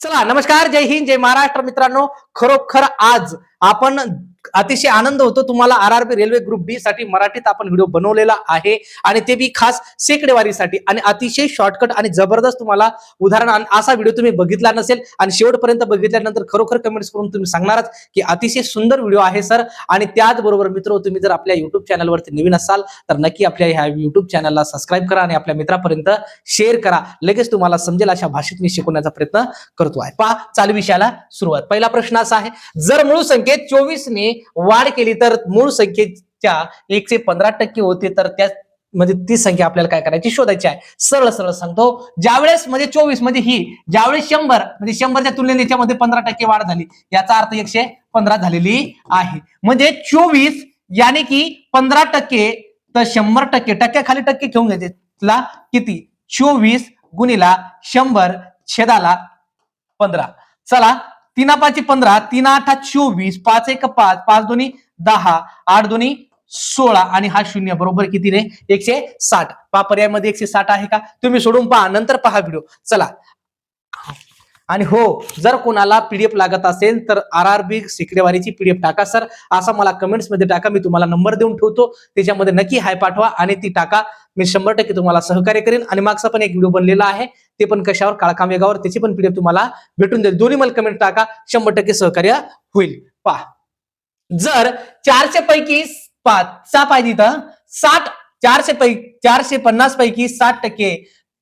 चला नमस्कार जय हिंद जय महाराष्ट्र मित्रांनो. खरोखर आज आपण अतिशय आनंद होतो. तुम्हाला R R B railway group B साठी मराठीत आपण व्हिडिओ बनवलेला आहे आणि ते बी खास सेकडेवारीसाठी आणि अतिशय शॉर्टकट आणि जबरदस्त तुम्हाला उदाहरण असा व्हिडिओ तुम्ही बघितला नसेल आणि शेवटपर्यंत बघितल्यानंतर खरोखर कमेंट्स करून तुम्ही सांगणारच की अतिशय सुंदर व्हिडिओ आहे सर आणि त्याचबरोबर मित्र तुम्ही जर आपल्या युट्यूब चॅनलवरती नवीन असाल तर नक्की आपल्या ह्या युट्यूब चॅनलला सबस्क्राईब करा आणि आपल्या मित्रापर्यंत शेअर करा. लगेच तुम्हाला समजेल अशा भाषेत मी शिकवण्याचा प्रयत्न करतो आहे. पहा चालू विषयाला सुरुवात. पहिला प्रश्न असा आहे जर मूळ संख्येत चोवीसने वाढ केली तर मूळ संख्येच्या एकशे पंधरा टक्के होते तर त्या म्हणजे ती संख्या आपल्याला काय करायची? शोधायची आहे. सरळ सरळ सांगतो. ज्यावेळेस म्हणजे चोवीस म्हणजे ही ज्यावेळेस शंभर म्हणजे शंभरच्या तुलनेने याच्यामध्ये पंधरा टक्के वाढ झाली. याचा अर्थ एकशे पंधरा झालेली आहे. म्हणजे चोवीस याने की पंधरा टक्के तर शंभर टक्के टक्क्याखाली टक्के घेऊन घ्यायचे. ला किती? चोवीस गुणिला शंभर छेदाला पंधरा. चला तीन पाच पंधरा तीन आठ चोवीस पाच एक पाच पाच दोन्ही दहा आठ दोन्ही सोळा आणि हा शून्य बरोबर किती रे? एकशे साठ. पहा पर्यायमध्ये एकशे साठ आहे का? तुम्ही सोडून पहा नंतर पहा व्हिडिओ चला. आणि हो जर कोणाला पीडीएफ लागत असेल तर आर आर बी सिकडेवारीची पीडीएफ टाका सर. असा मला कमेंट्समध्ये टाका मी तुम्हाला नंबर देऊन ठेवतो. त्याच्यामध्ये नक्की हाय पाठवा आणि ती टाका. मी शंभर टक्के तुम्हाला सहकार्य करेन. आणि मागचा पण एक व्हिडिओ बनलेला आहे. ते पण कशावर? काळकाम वेगावर त्याची पण पीडीएफ तुम्हाला भेटून देईल दोन्ही मला कमेंट टाका. शंभर टक्के सहकार्य होईल. पहा. जर चारशे पैकी पाच चा पाहिजे तिथं साठ चारशे पै चारशे पन्नास पैकी साठ टक्के.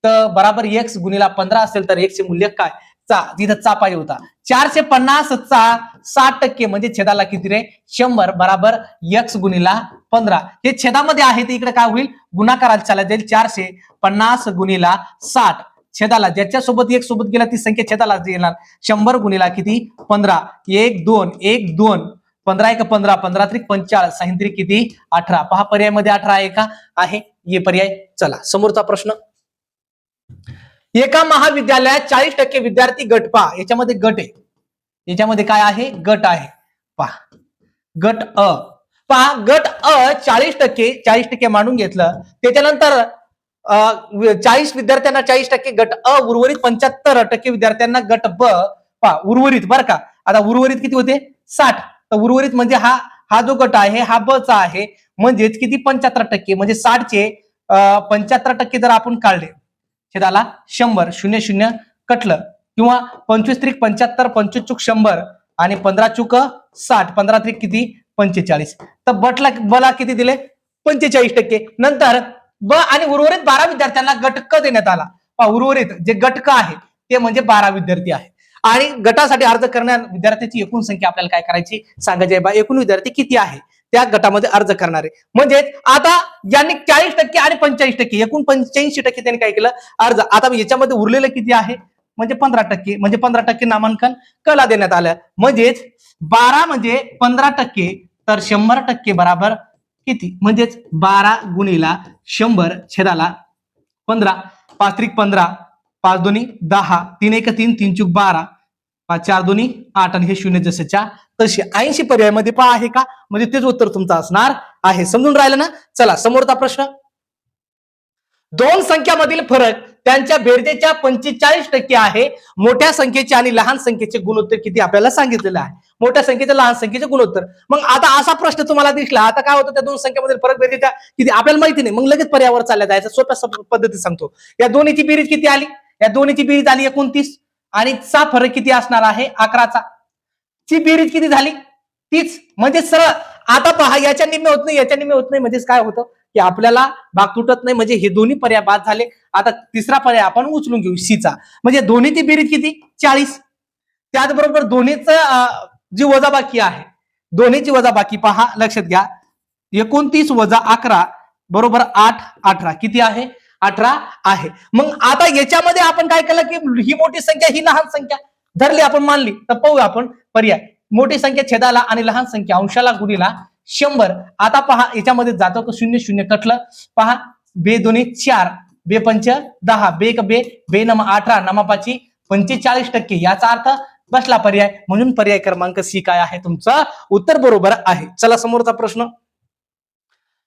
तर बराबर एक्स गुणीला पंधरा असेल तर एक्सचे मूल्य काय? चा तिथं चा पाहिजे होता. चारशे पन्नास चा साठ टक्के म्हणजे छेदाला किती रे? शंभर बराबर एक्स गुणीला पंधरा. हे छेदामध्ये आहे ते इकडे काय होईल? गुणाकाराला चालत जाईल चारशे पन्नास गुणीला साठ. छेदाला ज्याच्यासोबत एक सोबत गेला ती संख्या छेदाला येणार. शंभर गुणिला किती? पंधरा. एक दोन एक दोन. पंधरा एक पंधरा. पंधरा त्रिक पंचाळीस साहित्रिक किती? अठरा. पहा पर्यायमध्ये अठरा आहे का? आहे. ये पर्याय. चला. समोरचा प्रश्न. एका महाविद्यालयात चाळीस टक्के विद्यार्थी गट पहा. याच्यामध्ये गट आहे. याच्यामध्ये काय आहे? गट आहे. पहा. गट अ. पहा गट अ चाळीस टक्के चाळीस टक्के मांडून घेतलं. त्याच्यानंतर चाळीस विद्यार्थ्यांना चाळीस टक्के गट अ उर्वरित पंच्याहत्तर टक्के विद्यार्थ्यांना गट ब पा उर्वरित बरं का. आता उर्वरित किती होते? साठ. तर उर्वरित म्हणजे हा हा जो गट आहे हा ब चा आहे म्हणजेच किती? पंच्याहत्तर टक्के. म्हणजे साठचे पंच्याहत्तर टक्के जर आपण काढले छेदाला शंभर शून्य शून्य कटलं. किंवा पंचवीस त्रिक पंच्याहत्तर पंचवीस चूक शंभर आणि पंधरा चूक साठ. पंधरा त्रिक किती? पंचेचाळीस. तर बटला बला किती दिले? पंचेचाळीस टक्के. नंतर ब आणि उर्वरित बारा विद्यार्थ्यांना गटक देण्यात आला. उर्वरित जे गटक आहे ते म्हणजे बारा विद्यार्थी आहे आणि गटासाठी अर्ज करणाऱ्या विद्यार्थ्याची एकूण संख्या आपल्याला काय करायची? सांगायची आहे बा एकूण विद्यार्थी किती आहे? त्या गटामध्ये अर्ज करणारे. म्हणजे आता ज्यांनी चाळीस टक्के आणि पंचेचाळीस टक्के एकूण पंच्याऐंशी टक्के त्यांनी काय केलं? अर्ज. आता याच्यामध्ये उरलेलं किती आहे? म्हणजे पंधरा टक्के म्हणजे पंधरा टक्के नामांकन कला देण्यात आलं. म्हणजेच बारा म्हणजे पंधरा टक्के तर शंभर टक्के बराबर किती? म्हणजेच बारा गुणीला शंभर छेदाला पंधरा. पाच त्रिक पंधरा पाच दोन्ही दहा. तीन एक तीन तीन चुक बारा. पाच चार दोन्ही आठ आणि हे शून्य जसेच्या तसे ऐंशी पर्यायामध्ये पहा आहे का? म्हणजे तेच उत्तर तुमचं असणार आहे. समजून राहिलं ना? चला समोरचा प्रश्न. दोन संख्यामधील फरक त्यांच्या बेरजेच्या पंचेचाळीस टक्के आहे. मोठ्या संख्येचे आणि लहान संख्येचे गुणोत्तर किती आपल्याला सांगितलेलं आहे? मोठ्या संख्येचं लहान संख्येचे गुणोत्तर. मग आता असा प्रश्न तुम्हाला दिसला आता काय होतं त्या दोन संख्येमधील फरक बेरजेच्या किती आपल्याला माहिती नाही. मग लगेच पर्यावर चालल्या जायचं सोप्या पद्धती पद्धतीत सांगतो. या दोन्हीची बेरीज किती आली? या दोन्हीची बेरीज आली एकोणतीस. आणि चा फरक किती असणार आहे? अकराचा. ची बेरीज किती झाली? तीच म्हणजे सरळ आता पहा याच्या निम्मे होत नाही याच्या निम्मे होत नाही. म्हणजेच काय होतं? की आपल्याला भाग तुटत नाही. म्हणजे हे दोन्ही पर्याय बाद झाले. आता तिसरा पर्याय आपण उचलून घेऊ सीचा म्हणजे दोन्हीची बेरीज किती? चाळीस. त्याचबरोबर दोन्हीचं जी वजाबाकी आहे दोन्हीची वजाबाकी पहा लक्षात घ्या. एकोणतीस वजा अकरा बरोबर आठ अठरा. किती आहे? अठरा आहे. मग आता याच्यामध्ये आपण काय केलं की ही मोठी संख्या ही लहान संख्या? धरली आपण मानली. तर पाहूया आपण. पर्याय. मोठी संख्या छेदाला आणि लहान संख्या अंशाला गुणीला शंभर. आता पहा याच्यामध्ये जातो का शून्य शून्य कटलं? पहा बे दोन्ही चार. बे पंच दहा. बे एक बे. बे नम अठरा नमा पाची पंचेचाळीस टक्के. याचा अर्थ बसला पर्याय. म्हणून पर्याय क्रमांक सी काय आहे तुमचा? उत्तर बरोबर आहे. चला समोरचा प्रश्न.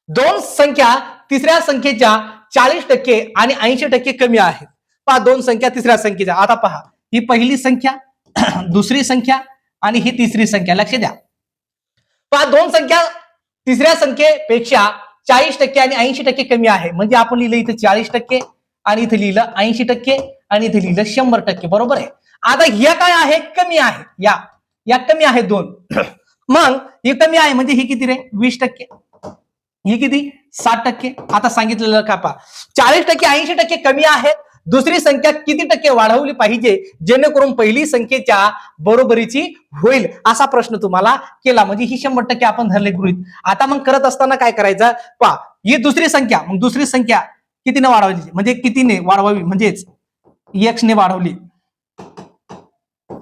दोन संख्या तिसऱ्या संख्येच्या चाळीस टक्के आणि ऐंशी टक्के कमी आहेत. पहा दोन संख्या तिसऱ्या संख्येच्या. आता पहा ही पहिली संख्या दुसरी संख्या आणि ही तिसरी संख्या. लक्ष द्या. पहा दोन संख्या तिसऱ्या संख्येपेक्षा चाळीस टक्के आणि ऐंशी टक्के कमी आहे. म्हणजे आपण लिहिलं इथे चाळीस टक्के आणि इथे लिहिलं ऐंशी टक्के आणि इथे लिहिलं शंभर टक्के. बरोबर आहे? आता ह्या काय आहे? कमी आहे. या. या कमी आहे दोन. मग ही कमी आहे म्हणजे ही किती रे? वीस टक्के. ही किती? साठ टक्के. आता सांगितलेलं का पा चाळीस टक्के ऐंशी टक्के कमी आहेत दुसरी संख्या किती टक्के वाढवली पाहिजे? जेणेकरून पहिली संख्येच्या बरोबरीची होईल असा प्रश्न तुम्हाला केला. म्हणजे ही शंभर टक्के आपण धरले गृहित. आता मग करत असताना काय करायचं? पा ही दुसरी संख्या मग दुसरी संख्या कितीने वाढवली? म्हणजे कितीने वाढवावी? म्हणजेच एक्स ने वाढवली.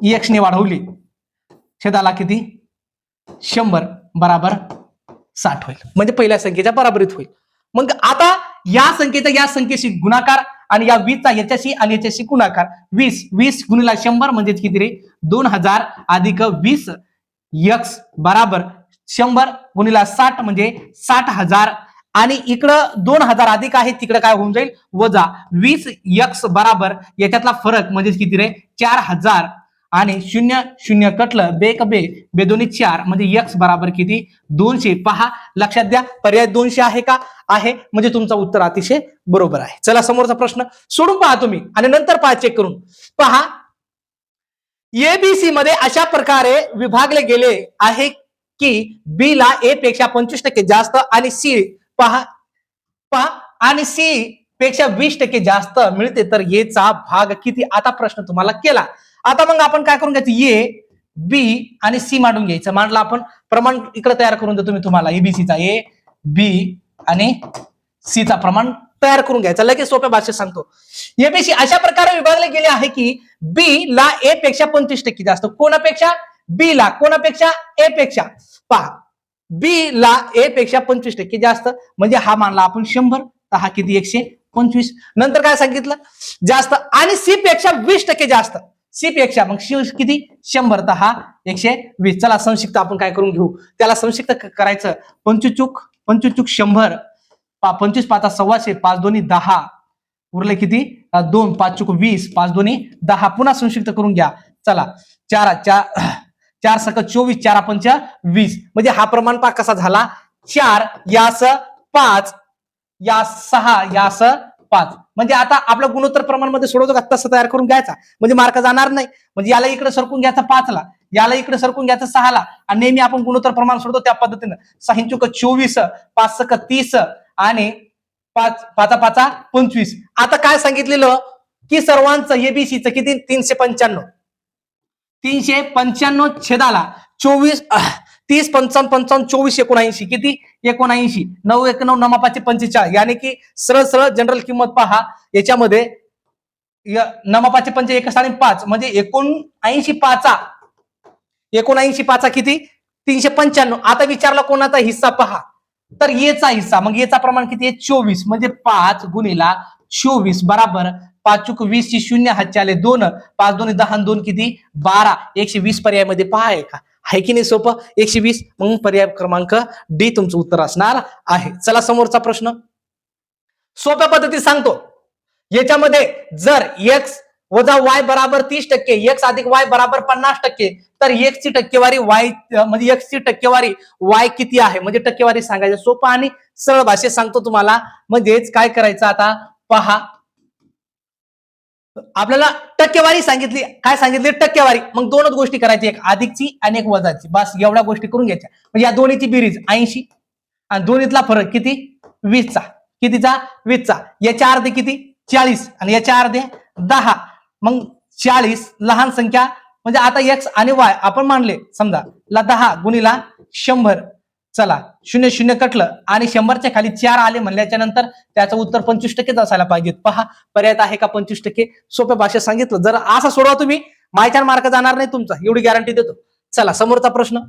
एक्सने वाढवली. छेदाला किती? शंभर बराबर साठ होईल. म्हणजे पहिल्या संख्येच्या बराबरीत होईल. मग आता या संख्येचा या संख्येशी गुणाकार आणि या वीसचा याच्याशी आणि याच्याशी गुणाकार. वीस वीस गुणिला शंभर म्हणजेच किती रे? दोन हजार अधिक वीस यक्स बराबर शंभर गुणिला साठ म्हणजे साठ हजार. आणि इकडं दोन हजार अधिक आहे तिकडं काय होऊन जाईल? वजा वीस यक्स बराबर याच्यातला फरक म्हणजेच किती रे? चार हजार. आणि शून्य शून्य कटलं बे बे बेदोनी चार म्हणजे यक्स बराबर किती? दोनशे. पहा लक्षात द्या पर्याय दोनशे आहे का? आहे म्हणजे तुमचं उत्तर अतिशय बरोबर आहे. चला समोरचा प्रश्न सोडून पहा तुम्ही आणि नंतर पहा चेक करून. पहा एबीसी मध्ये अशा प्रकारे विभागले गेले आहे की बी ला ए पेक्षा पंचवीस टक्के जास्त आणि सी पहा पहा आणि सी पेक्षा वीस टक्के जास्त मिळते. तर येचा भाग किती? आता प्रश्न तुम्हाला केला. आता मग आपण काय करून घ्यायचं? ए बी आणि सी मांडून घ्यायचं. मांडलं आपण. प्रमाण इकडे तयार करून देतो मी तुम्हाला. एबीसीचा ए बी आणि सी चा प्रमाण तयार करून घ्यायचा. लगेच सोप्या भाषेत सांगतो. एबीसी अशा प्रकारे विभागले गेले आहे की बी ला ए पेक्षा पंचवीस टक्के जास्त. कोणापेक्षा? बी ला. कोणापेक्षा? ए पेक्षा. पहा. बी ला ए पेक्षा पंचवीस टक्के जास्त. म्हणजे हा मानला आपण शंभर. तर हा किती? एकशे पंचवीस. नंतर काय सांगितलं? जास्त. आणि सी पेक्षा वीस टक्के जास्त. सी पेक्षा मग सी किती? शंभर. तर हा एकशे वीस. चला संक्षिप्त आपण काय करून घेऊ? त्याला संक्षिप्त करायचं. पंचुचूक पंचुचूक शंभर. पंचवीस पाच सव्वाशे पाच दोन्ही दहा. उरले किती? दोन पाच चुक वीस पाच दोन्ही दहा. पुन्हा संक्षिप्त करून घ्या. चला. चार चार चार सक चोवीस चार पंच वीस. म्हणजे हा प्रमाण पा कसा झाला? चार यास पाच या सहा यास पाच. म्हणजे आता आपलं गुणोत्तर प्रमाणमध्ये सोडवतो का? तसं तयार करून घ्यायचा. म्हणजे मार्क जाणार नाही. म्हणजे याला इकडे सरकून घ्यायचा पाचला याला इकडे सरकून घ्यायचं सहाला. आणि नेहमी आपण गुणोत्तर प्रमाण सोडतो त्या पद्धतीनं. सहा चुक चोवीस पाच सक तीस आणि पाच पाचा पाचा पंचवीस. आता काय सांगितलेलं? की सर्वांचं एबीसीचं किती? तीनशे पंच्याण्णव. तीनशे पंच्याण्णव छेदाला चोवीस तीस पंचावन्न पंचावन्न चोवीस एकोणऐंशी. किती? एकोणऐंशी नऊ एक नऊ नमापाचे पंचेचाळीस. याने की सरळ सरळ जनरल किंमत पहा. याच्यामध्ये नमा नमापाचे पंच एक साडे पाच म्हणजे एकूण ऐंशी पाचा. एकोणऐंशी पाचा किती? तीनशे पंच्याण्णव. आता विचारला कोणाचा हिस्सा पहा. तर येचा हिस्सा. मग येचा प्रमाण किती आहे? चोवीस. म्हणजे पाच गुणिला चोवीस बराबर पाच चुक वीस ची शून्य हातचे आले दोन. पाच दोन दहा दोन किती? बारा. एकशे वीस पर्यायमध्ये पहा आहे का आहे की नाही सोपं? एकशे वीस. मग पर्याय क्रमांक डी तुमचं उत्तर असणार आहे. चला समोरचा प्रश्न. सोप्या पद्धतीत सांगतो. याच्यामध्ये जर एक्स वजा वाय बराबर तीस टक्के एक्स अधिक वाय बराबर पन्नास टक्के तर एक्स ची टक्केवारी वाय म्हणजे एक्स ची टक्केवारी वाय किती आहे? म्हणजे टक्केवारी सांगायचं सोपं आणि सरळ भाषेत सांगतो तुम्हाला. म्हणजेच काय करायचं आता? पहा. आपल्याला टक्केवारी सांगितली. काय सांगितली? टक्केवारी. मग दोनच गोष्टी करायची एक अधिकची आणि एक वजाची. बस एवढ्या गोष्टी करून घ्यायच्या. म्हणजे या दोन्हीची बेरीज ऐंशी. आणि दोन्हीतला फरक किती? वीसचा. कितीचा? वीसचा. याच्या अर्धे किती? चाळीस. आणि याच्या अर्धे दहा. मग चाळीस लहान संख्या. म्हणजे आता एक्स आणि वाय आपण मानले. समजा ला दहा गुणीला शंभर. चला शून्य शून्य कटलं आणि शंभरच्या खाली चार आले म्हणल्याच्या नंतर त्याचं उत्तर पंचवीस टक्केच असायला पाहिजे. पहा पर्याय आहे का पंचवीस टक्के? सोप्या भाषेत सांगितलं. जर असं सोडवा तुम्ही मायचार मार्क जाणार नाही तुमचा. एवढी गॅरंटी देतो. चला समोरचा प्रश्न.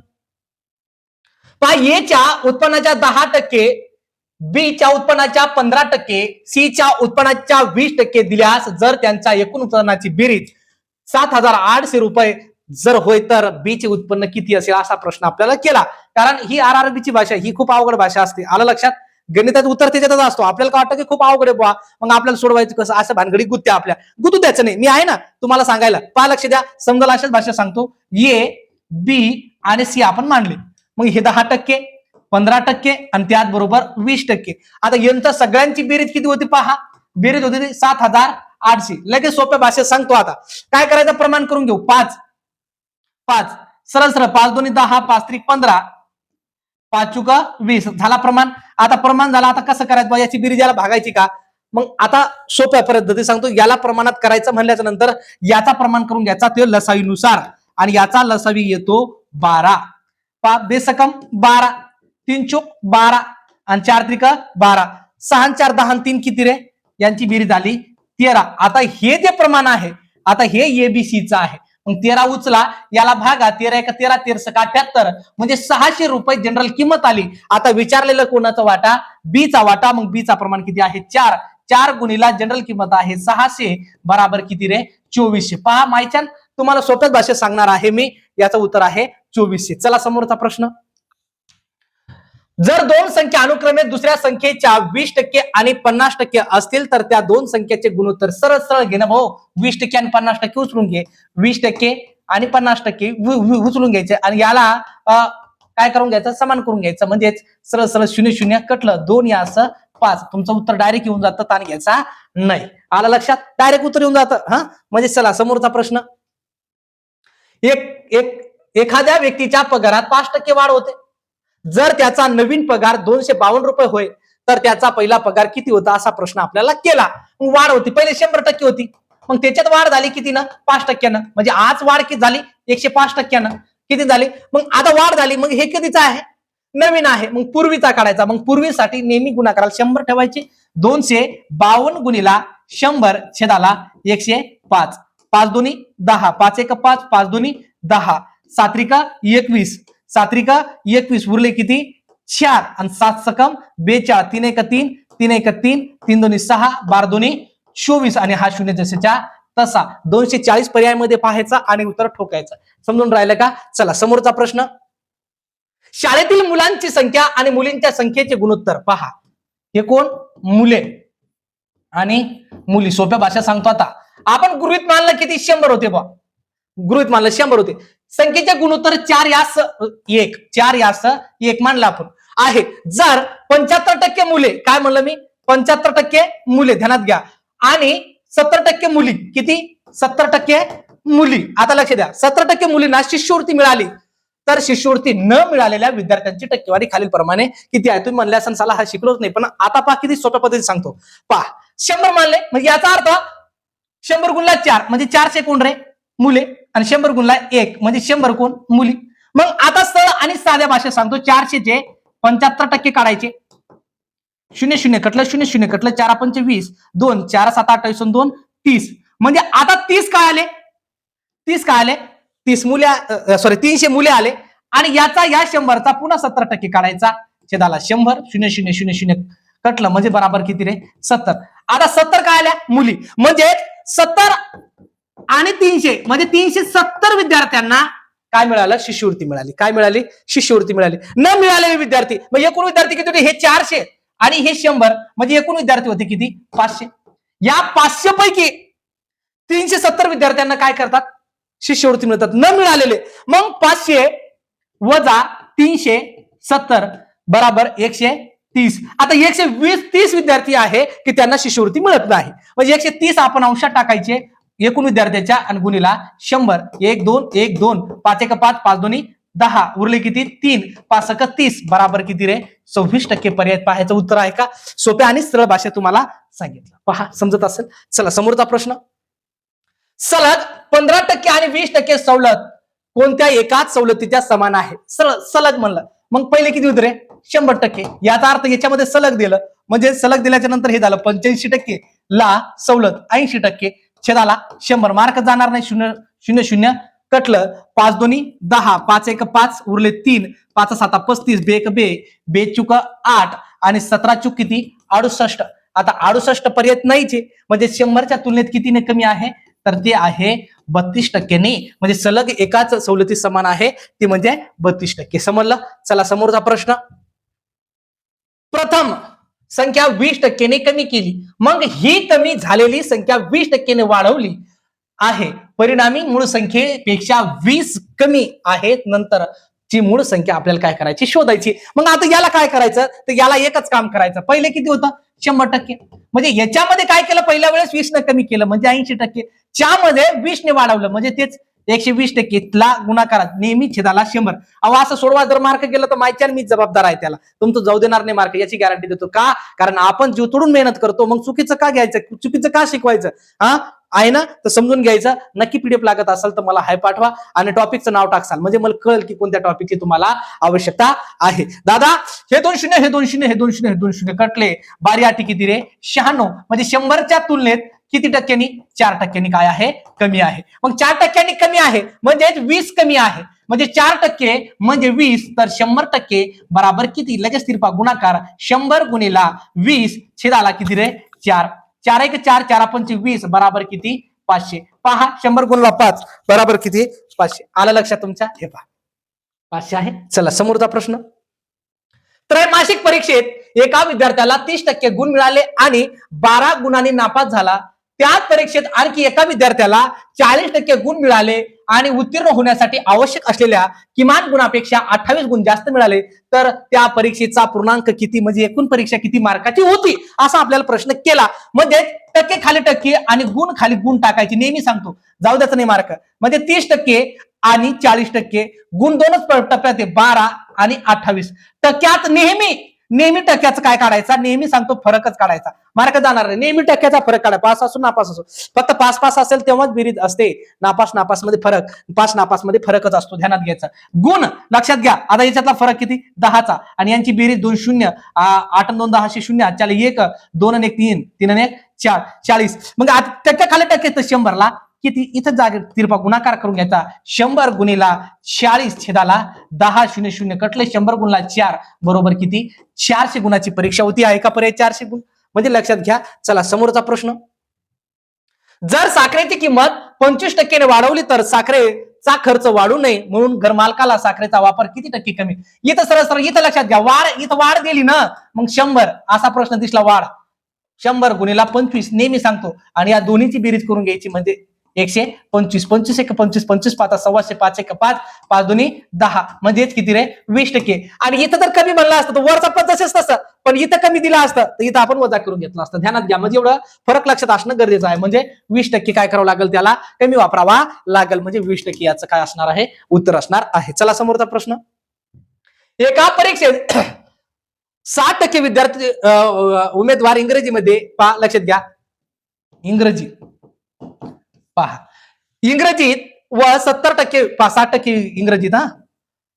पहा एच्या उत्पन्नाच्या दहा टक्के बी च्या उत्पन्नाच्या पंधरा टक्के सी च्या उत्पन्नाच्या वीस टक्के दिल्यास जर त्यांच्या एकूण उत्पन्नाची बेरीज सात हजार आठशे रुपये जर होय तर बी चे उत्पन्न किती असेल असा प्रश्न आपल्याला केला. कारण ही आर आर ची भाषा ही खूप अवघड भाषा असते. आलं लक्षात? गणितात उत्तर त्याच्यातच असतो. आपल्याला काय वाटतं की खूप अवघड आहे बुवा? मग आपल्याला सोडवायचं कसं? असं भानगडी गुत्त्या आपल्या. गुतू द्यायचं नाही. मी आहे ना तुम्हाला सांगायला. पहा लक्ष द्या. समजा अशाच भाषा सांगतो. ए बी आणि सी आपण मांडले. मग हे दहा टक्के पंधरा टक्के आणि त्याचबरोबर वीस टक्के. आता यांचा सगळ्यांची बेरीज किती होती पहा? बेरीज होती सात हजार आठशे. लगेच सोप्या भाषेत सांगतो आता. काय करायचं? प्रमाण करून घेऊ. पाच. पाच. सरळ सरळ. पाच दोन्ही दहा पाच त्रिक पंधरा. पाच चुका वीस. झाला प्रमाण. आता प्रमाण झाला आता कसं करायचं? याची बिरीज याला भागायची का? मग आता सोप्या पद्धती सांगतो याला प्रमाणात करायचं म्हणल्याच्या नंतर याचा प्रमाण करून घ्यायचा ते लसावीनुसार आणि याचा लसावी येतो बारा. पा बेसकम बारा. तीन चोक बारा. आणि चार त्रिक बारा. सहा चार दहा आणि तीन किती रे? यांची बेरीज झाली तेरा. आता हे जे प्रमाण आहे आता हे एबीसीचं आहे. मग तेरा उचला याला भागा तेरा एका तेरा तेरसका अठ्याहत्तर म्हणजे सहाशे रुपये जनरल किंमत आली. आता विचारलेलं कोणाचा वाटा? बीचा वाटा. मग बीचा प्रमाण किती आहे? चार. चार गुणीला जनरल किंमत आहे सहाशे. बराबर किती रे? चोवीसशे. पहा मायच्यान तुम्हाला सोप्याच भाषेत सांगणार आहे मी. याचं उत्तर आहे चोवीसशे. चला समोरचा प्रश्न. जर दोन संख्या अनुक्रमे दुसऱ्या संख्येच्या वीस टक्के आणि पन्नास टक्के असतील तर त्या दोन संख्येचे गुणोत्तर सरळ सरळ घेणं भाऊ. वीस टक्के आणि पन्नास टक्के उचलून घे. वीस टक्के आणि पन्नास टक्के उचलून घ्यायचे आणि याला काय करून घ्यायचं? समान करून घ्यायचं. म्हणजेच सरळ सरळ शून्य शून्य कटलं. दोन या असं पाच. तुमचं उत्तर डायरेक्ट येऊन जातं ताण घ्यायचा नाही. आला लक्षात? डायरेक्ट उत्तर येऊन जातं. हा? म्हणजे चला समोरचा प्रश्न. एक एक एखाद्या व्यक्तीच्या पगारात पाच टक्के वाढ होते. जर त्याचा नवीन पगार दोनशे बावन्न रुपये होय तर त्याचा पहिला पगार किती होता असा प्रश्न आपल्याला केला. मग वाढ होती. पहिले शंभर टक्के होती. मग त्याच्यात वाढ झाली किती ना पाच टक्क्यानं. म्हणजे आज वाढ किती झाली? एकशे पाच टक्क्यानं. किती झाली? मग आता वाढ झाली. मग हे कधीचा आहे? नवीन आहे. मग पूर्वीचा काढायचा. मग पूर्वीसाठी नेहमी गुणाकाराला शंभर ठेवायचे. दोनशे बावन्न गुणीला शंभर छेदाला एकशे पाच. पाच दोन्ही दहा. पाच एक पाच पाच दोन्ही दहा. सात्रिका एकवीस. सात्रिका एकवीस उरले किती? चार. आणि सात सकम बेचाळ तीन एक तीन तीन एक तीन तीन दोन्ही सहा बारा दोन्ही चोवीस. आणि हा शून्य जसेच्या तसा. दोनशे चाळीस पर्यायामध्ये पाहायचा आणि उत्तर ठोकायचं. समजून राहिलं का? चला समोरचा प्रश्न. शाळेतील मुलांची संख्या आणि मुलींच्या संख्येचे गुणोत्तर पहा. हे कोण? मुले. आणि मुली. सोप्या भाषा सांगतो आता. आपण गृहित मानलं किती? शंभर होते बा गृहित मानलं शंभर होते. संख्येचे गुणोत्तर चार यास एक चार यास एक मानलं आपण. आहे. जर पंच्याहत्तर टक्के मुले काय म्हणलं मी? पंच्याहत्तर टक्के मुले ध्यानात घ्या. आणि सत्तर टक्के मुली किती? सत्तर टक्के मुली. आता लक्ष द्या. सत्तर टक्के मुलींना शिष्यवृत्ती मिळाली. तर शिष्यवृत्ती न मिळालेल्या विद्यार्थ्यांची टक्केवारी खालील प्रमाणे किती आहे? तुम्ही म्हणल्या असं साला हा शिकलोच नाही पण आता पहा किती सोप्या पद्धतीने सांगतो. पहा. शंभर मानले. म्हणजे याचा अर्थ शंभर गुणला चार. म्हणजे चारशे कोण रे? मुले आणि शंभर गुणला एक. म्हणजे शंभर कोण? मुली. मग आता सरळ आणि साध्या भाषेत सांगतो चारशेचे पंच्याहत्तर टक्के काढायचे. शून्य शून्य कटलं शून्य शून्य कटलं चार पंच वीस दोन चार सात अठ्ठावीस दोन तीस. म्हणजे आता तीस काय आले? तीस काय आले? तीस मुले सॉरी तीनशे मुले आले. आणि याचा या शंभरचा पुन्हा सत्तर टक्के काढायचा. छेदाला शंभर शून्य शून्य शून्य शून्य कटलं. म्हणजे बराबर किती रे? सत्तर. आता सत्तर काय आल्या? मुली. म्हणजे सत्तर आणि तीनशे म्हणजे तीनशे सत्तर विद्यार्थ्यांना काय मिळालं? शिष्यवृत्ती मिळाली. काय मिळाली? शिष्यवृत्ती मिळाली. न मिळालेले विद्यार्थी म्हणजे एकूण विद्यार्थी किती होते? हे चारशे आणि हे शंभर म्हणजे एकूण विद्यार्थी होते किती? पाचशे. या पाचशे पैकी तीनशे सत्तर विद्यार्थ्यांना काय करतात? शिष्यवृत्ती मिळतात. न मिळालेले. मग पाचशे वजा तीनशे सत्तर बराबर एकशे तीस. आता एकशे वीस तीस विद्यार्थी आहे की त्यांना शिष्यवृत्ती मिळत नाही. म्हणजे एकशे तीस आपण अंशात टाकायचे. एकूण विद्यार्थ्याच्या आणि गुणीला शंभर एक दोन एक दोन पाच एक पाच पाच दोन्ही दहा उरले किती? तीन पाच एक तीस बराबर किती रे? सव्वीस टक्के पर्याय पाहायचं उत्तर आहे का? सोप्या आणि सरळ भाषेत तुम्हाला सांगितलं. पहा समजत असेल? चला समोरचा प्रश्न. सलग पंधरा टक्के आणि वीस टक्के सवलत कोणत्या एकाच सवलतीच्या समान आहे? सरळ सलग म्हणलं. मग पहिले किती होते रे? शंभर टक्के. याचा अर्थ याच्यामध्ये सलग दिलं. म्हणजे सलग दिल्याच्या नंतर हे झालं पंच्याऐंशी टक्के. ला सवलत ऐंशी टक्के. छेदाला शंभर मार्क जाणार नाही शून्य शून्य शून्य. कटलं पाच दोन्ही दहा. पाच एक पाच. उरले तीन. पाच साता पस्तीस. बे एक बे. बे चुक आठ. आणि सतरा चुक किती? अडुसष्ट. आता अडुसष्ट पर्यंत नाहीचे म्हणजे शंभरच्या तुलनेत कितीने कमी आहे? तर ते आहे बत्तीस टक्क्यांनी. म्हणजे सलग एकाच सवलती समान आहे. ती म्हणजे बत्तीस टक्के. समजलं? चला समोरचा प्रश्न. प्रथम संख्या वीस टक्क्याने कमी केली. मग ही कमी झालेली संख्या वीस टक्क्याने वाढवली आहे. परिणामी मूळ संख्येपेक्षा वीस कमी आहेत. नंतर ची मूळ संख्या आपल्याला काय करायची? शोधायची. मग आता याला काय करायचं? तर याला एकच काम करायचं. पहिले किती होतं? शंभर टक्के. म्हणजे याच्यामध्ये काय केलं? पहिल्या वेळेस वीस ने कमी केलं. म्हणजे ऐंशी टक्के. च्यामध्ये वीस ने वाढवलं म्हणजे तेच एकशे वीस टक्के ला गुणाकारात नेहमी छेदाला शंभर. अहो असं सोडवा जर मार्क गेला तर माहिती मी जबाबदार आहे त्याला. तुमचं जाऊ देणार नाही मार्क याची गॅरंटी देतो का? कारण आपण जीव तोडून मेहनत करतो मग चुकीचं का घ्यायचं? चुकीचं का शिकवायचं? हा? आहे ना? तर समजून घ्यायचं. नक्की पीडीएफ लागत असेल तर मला हाय पाठवा आणि टॉपिकचं नाव टाकसाल. म्हणजे मला कळेल की कोणत्या टॉपिकची तुम्हाला आवश्यकता आहे. दादा हे दोन शून्य हे दोन शून्य हे दोन शून्य हे दोन शून्य कटले. बारी आठी किती रे? शहाण्णव. म्हणजे शंभरच्या तुलनेत किती टक्क्यांनी? चार टक्क्यांनी काय आहे? कमी आहे. मग चार टक्क्यांनी कमी आहे म्हणजे वीस कमी आहे. म्हणजे चार टक्के म्हणजे वीस तर शंभर टक्के बराबर किती? लगेच तिरपा गुणाकार शंभर गुणिला वीस छेदाला किती रे? चार. चार एक चार चार पंच वीस बराबर किती? पाचशे. पहा शंभर गुणला पाच बराबर किती? पाचशे. आलं लक्षात तुमच्या? हे पहा. पाचशे आहे? चला समोरचा प्रश्न. त्रैमासिक परीक्षेत एका विद्यार्थ्याला तीस टक्के गुण मिळाले आणि बारा गुणांनी नापास झाला. त्याच परीक्षेत आणखी एका विद्यार्थ्याला चाळीस टक्के गुण मिळाले आणि उत्तीर्ण होण्यासाठी आवश्यक असलेल्या किमान गुणापेक्षा अठ्ठावीस गुण जास्त मिळाले तर त्या परीक्षेचा पूर्णांक किती? म्हणजे एकूण परीक्षा किती मार्काची होती? असा आपल्याला प्रश्न केला. म्हणजे टक्के खाली टक्के आणि गुण खाली गुण टाकायचे नेहमी सांगतो. जाऊ द्याचं नाही मार्क. म्हणजे तीस टक्के आणि चाळीस टक्के गुण दोनच टप्प्यात आहे बारा आणि अठ्ठावीस. टक्क्यात नेहमी नेहमी टक्क्याचं काय काढायचा? नेहमी सांगतो फरकच काढायचा. मार्क जाणार नाही. नेहमी टक्क्याचा फरक काढा पास असो नापास असो. फक्त पास पास असेल तेव्हाच बिरीज असते. नापास नापासमध्ये फरक. पास नापासमध्ये फरकच असतो. ध्यानात घ्यायचा. गुण लक्षात घ्या. आता याच्यातला फरक किती? दहाचा. आणि यांची बेरीज दोन शून्य आठ दोन दहाशे शून्य चाल एक दोन आणि एक तीन तीन आणि एक चार चाळीस. मग आता खाली टक्के शंभरला. किती इथं जागे तिरपा गुणाकार करून घ्यायचा. शंभर गुणीला चाळीस छेदाला दहा शून्य शून्य कटले. शंभर गुणला चार बरोबर किती? चारशे गुणाची परीक्षा होती. आहे का पर्याय चारशे गुण. म्हणजे लक्षात घ्या. चला समोरचा प्रश्न. जर साखरेची किंमत पंचवीस टक्क्याने वाढवली तर साखरेचा खर्च वाढू नये. म्हणून घरमालकाला साखरेचा वापर किती टक्के कमी? इथं सरळ सरळ इथं लक्षात घ्या. वाढ इथं वाढ दिली ना मग शंभर. असा प्रश्न दिसला वाढ. शंभर गुणीला पंचवीस नेहमी सांगतो. आणि या दोन्हीची बेरीज करून घ्यायची म्हणजे एकशे पंचवीस. पंचवीस एक पंचवीस पंचवीस पाच सव्वाशे पाच एक पाच. पाच दोन्ही दहा. म्हणजेच किती रे? वीस टक्के. आणि इथं जर कमी म्हणलं असतं तर वरचा पद तसंच तसं. पण इथं कमी दिलं असतं तर इथं आपण वजा करून घेतलं असतं. ध्यानात घ्या. म्हणजे एवढं फरक लक्षात असणं गरजेचं आहे. म्हणजे वीस टक्के काय करावं लागेल त्याला? कमी वापरावा लागेल. म्हणजे वीस टक्के याचं काय असणार आहे? उत्तर असणार आहे. चला समोरचा प्रश्न. एका परीक्षेत साठ टक्के विद्यार्थी उमेदवार इंग्रजीमध्ये पहा लक्षात घ्या. इंग्रजी. पहा. इंग्रजीत व सत्तर टक्के साठ टक्के इंग्रजीत हा.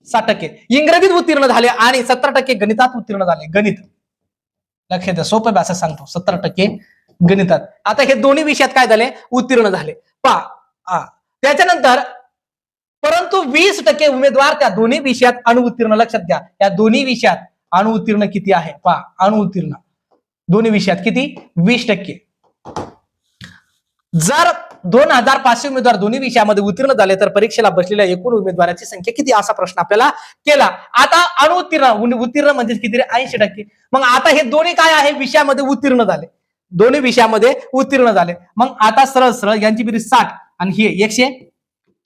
साठ टक्के. इंग्रजीत उत्तीर्ण झाले आणि सत्तर टक्के गणितात उत्तीर्ण झाले. गणित. लक्षात द्या सोपं भाषा सांगतो. सत्तर टक्के गणितात. आता हे दोन्ही विषयात काय झाले? उत्तीर्ण झाले. पहा. त्याच्यानंतर परंतु वीस टक्के उमेदवार त्या दोन्ही विषयात अणुउत्तीर्ण लक्षात घ्या. या दोन्ही विषयात अणुउत्तीर्ण किती आहे? पहा अणुउत्तीर्ण दोन्ही विषयात किती? वीस टक्के. जर दोन हजार पाचशे उमेदवार दोन्ही विषयामध्ये उत्तीर्ण झाले तर परीक्षेला बसलेल्या एकूण उमेदवाराची संख्या किती असा प्रश्न आपल्याला केला. आता अणुउत्तीर्ण उत्तीर्ण म्हणजे किती ऐंशी टक्के. मग आता हे दोन्ही काय आहे? विषयामध्ये उत्तीर्ण झाले. दोन्ही विषयामध्ये उत्तीर्ण झाले. मग आता सरळ सरळ यांची बेरीज साठ आणि हे एकशे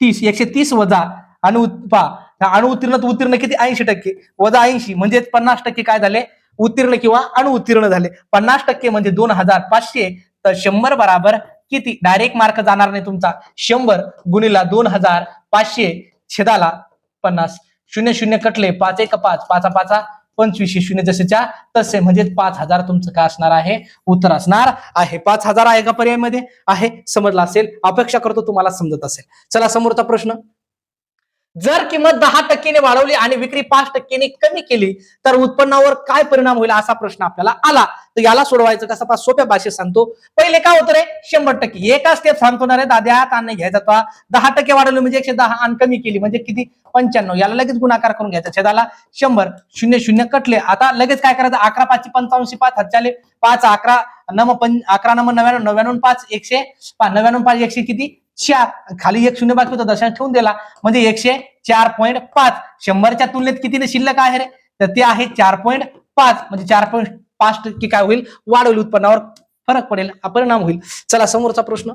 तीस एकशे तीस वजा अणु पहा अणुउत्तीर्ण उत्तीर्ण किती? ऐंशी टक्के. वजा ऐंशी म्हणजे पन्नास टक्के काय झाले? उत्तीर्ण किंवा अणुउत्तीर्ण झाले. पन्नास टक्के म्हणजे दोन हजार पाचशे. तर शंभर बराबर किती? डायरेक्ट मार्क जाणार नाही तुमचा. शंभर गुणीला दोन हजार पाचशे छेदाला पन्नास. शून्य शून्य कटले पाच एक पाच. पाचा पाचा पंचवीसशे शून्य जसेच्या तसे. म्हणजे पाच हजार तुमचं काय असणार आहे? उत्तर असणार आहे. पाच हजार आहे का पर्यायमध्ये? आहे. समजला असेल. अपेक्षा करतो तुम्हाला समजत असेल. चला समोरचा प्रश्न. जर किंमत दहा टक्क्याने वाढवली आणि विक्री पाच टक्क्याने कमी केली तर उत्पन्नावर काय परिणाम होईल असा प्रश्न आपल्याला आला. तर याला सोडवायचं कसं पहा सोप्या भाषेत सांगतो. पहिले काय होतं रे? शंभर टक्के. एका स्टेप सांगतो ना रे दाद्या ताण घ्यायचा तो. दहा टक्के वाढवले म्हणजे एकशे दहा आणि कमी केली म्हणजे किती? पंच्याण्णव. याला लगेच गुणाकार करून घ्यायचा. छेदाला शंभर. शून्य शून्य कटले. आता लगेच काय करायचं? अकरा पाचशे पंचावन्नशे पाच हजाले पाच अकरा नम पं अकरा नम नव्याण्णव नव्याण्णव पाच एकशे नव्याण्णव पाच एकशे किती? चार खाली एक शून्य बाकी होता दशांश ठेवून दिला. म्हणजे एकशे चार पॉईंट पाच. शंभरच्या तुलनेत कितीने शिल्लक आहे रे? तर ते आहे चार पॉईंट पाच. म्हणजे चार पॉईंट पाच टक्के काय होईल? वाढ होईल उत्पन्नावर फरक पडेल. हा परिणाम होईल. चला समोरचा प्रश्न.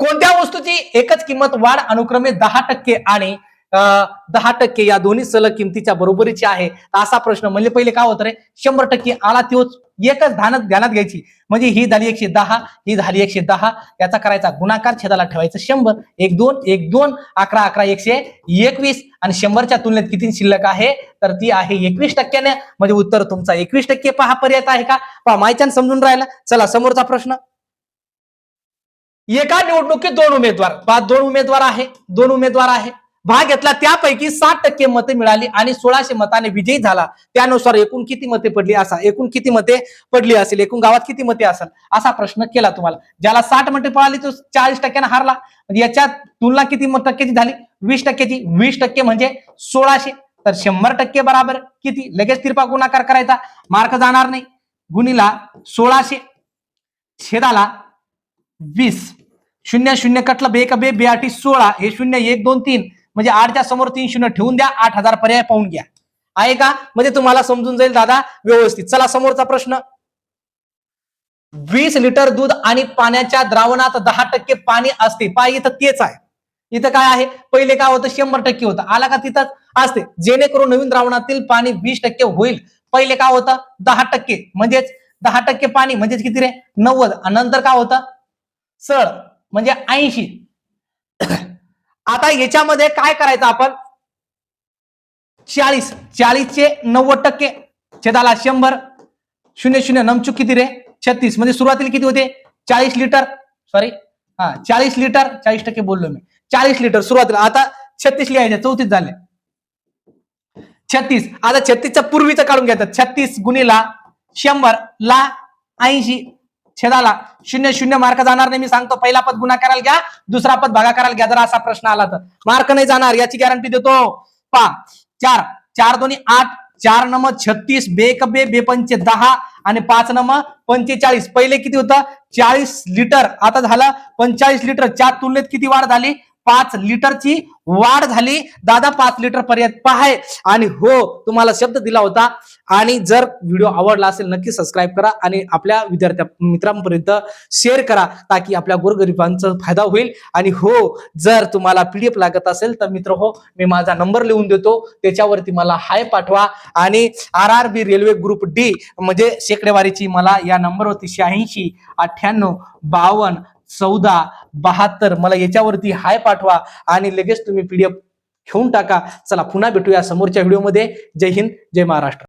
कोणत्या वस्तूची एकच किंमत वाढ अनुक्रमे दहा टक्के आणि दहा टक्के या दोन्ही सलग किमतीच्या बरोबरीची आहे. असा प्रश्न म्हणजे पहिले काय होतं रे? शंभर टक्के आला तोच एकच ध्यानात ध्यानात घ्यायची. म्हणजे ही झाली एकशे दहा ही झाली एकशे दहा. याचा करायचा गुणाकार छेदाला ठेवायचं शंभर. एक दोन एक दोन अकरा अकरा एकशे एकवीस. आणि शंभरच्या तुलनेत किती शिल्लक आहे? तर ती आहे एकवीस टक्क्याने. म्हणजे उत्तर तुमचा एकवीस टक्के. पहा पर्याय आहे का? पहा मायच्यान समजून राहिला. चला समोरचा प्रश्न. एका निवडणुकीत दोन उमेदवार. पहा दोन उमेदवार आहे दोन उमेदवार आहे. भाग घेतला त्यापैकी सात टक्के मते मिळाली आणि सोळाशे मताने विजयी झाला. त्यानुसार एकूण किती मते पडली असा एकूण किती मते पडली असेल एकूण गावात किती मते असेल असा प्रश्न केला तुम्हाला. ज्याला साठ मते पळाली तो चाळीस टक्क्याने हारला. म्हणजे याच्यात तुलना किती टक्क्याची झाली? वीस टक्क्याची. वीस टक्के म्हणजे सोळाशे. तर शंभर टक्के बराबर. किती? लगेच तिरपा गुणाकार करायचा. मार्क जाणार नाही. गुणीला सोळाशे. छेदाला वीस. शून्य शून्य कटलं बे का बे बे आठी सोळा. हे शून्य एक दोन तीन. म्हणजे आठच्या समोर तीन शून्य ठेवून द्या आठ हजार पर्याय पाहून घ्या. आहे का? म्हणजे तुम्हाला समजून जाईल दादा व्यवस्थित. चला समोरचा प्रश्न. वीस लिटर दूध आणि पाण्याच्या द्रावणात दहा टक्के पाणी असते. पहा इथं तेच आहे. इथं काय आहे? पहिले काय होतं? शंभर टक्के होतं. आला का तिथंच असते. जेणेकरून नवीन द्रावणातील पाणी वीस टक्के होईल. पहिले काय होतं? दहा टक्के. म्हणजेच दहा टक्के पाणी. म्हणजेच किती रे? नव्वद. नंतर काय होतं? सळ. म्हणजे ऐंशी. आता याच्यामध्ये काय करायचं आपण? चाळीस. चाळीसचे नव्वद टक्के छेदाला शंभर. शून्य शून्य नमचूक किती रे? छत्तीस. म्हणजे सुरुवातीला किती होते? चाळीस लिटर. सॉरी हा चाळीस लिटर. चाळीस टक्के बोललो मी. चाळीस लिटर सुरुवातीला. आता छत्तीस लिहायचे. चौतीस झाले. छत्तीस. आता छत्तीसच्या पूर्वीचं काढून घ्यायचं. छत्तीस गुणीला शंभर ला ऐंशी. छेदाला शून्य शून्य मार्क जाणार नाही मी सांगतो. पहिला पद गुन्हा करायला घ्या दुसरा पद भागा करायला घ्या जर असा प्रश्न आला तर. मार्क नाही जाणार याची गॅरंटी देतो. पा चार. चार दोन्ही आठ चार नम छत्तीस बेक बे बेपंचे दहा आणि पाच नम पंचेचाळीस. पहिले किती होतं? चाळीस लिटर. आता झालं पंचाळीस लिटर. च्या तुलनेत किती वाढ झाली? पाच लिटरची वाढ झाली. दादा पाच लिटर पर्यंत पाहाय. आणि हो तुम्हाला शब्द दिला होता. आणि जर व्हिडिओ आवडला असेल नक्की सबस्क्राईब करा आणि आपल्या विद्यार्थ्या मित्रांपर्यंत शेअर करा ताकी आपल्या गोरगरिबांचा फायदा होईल. आणि हो जर तुम्हाला पीडीएफ लागत असेल तर मित्र हो मी माझा नंबर लिहून देतो. त्याच्यावरती मला हाय पाठवा. आणि R R B railway group D म्हणजे शेकडेवारीची मला या नंबरवरती शहाऐंशी अठ्ठ्याण्णव बावन्न चौदा बहात्तर मला याच्यावरती हाय पाठवा आणि लगेच तुम्ही पीडीएफ घेऊन टाका. चला पुन्हा भेटूया समोरच्या व्हिडिओमध्ये. जय हिंद जय महाराष्ट्र.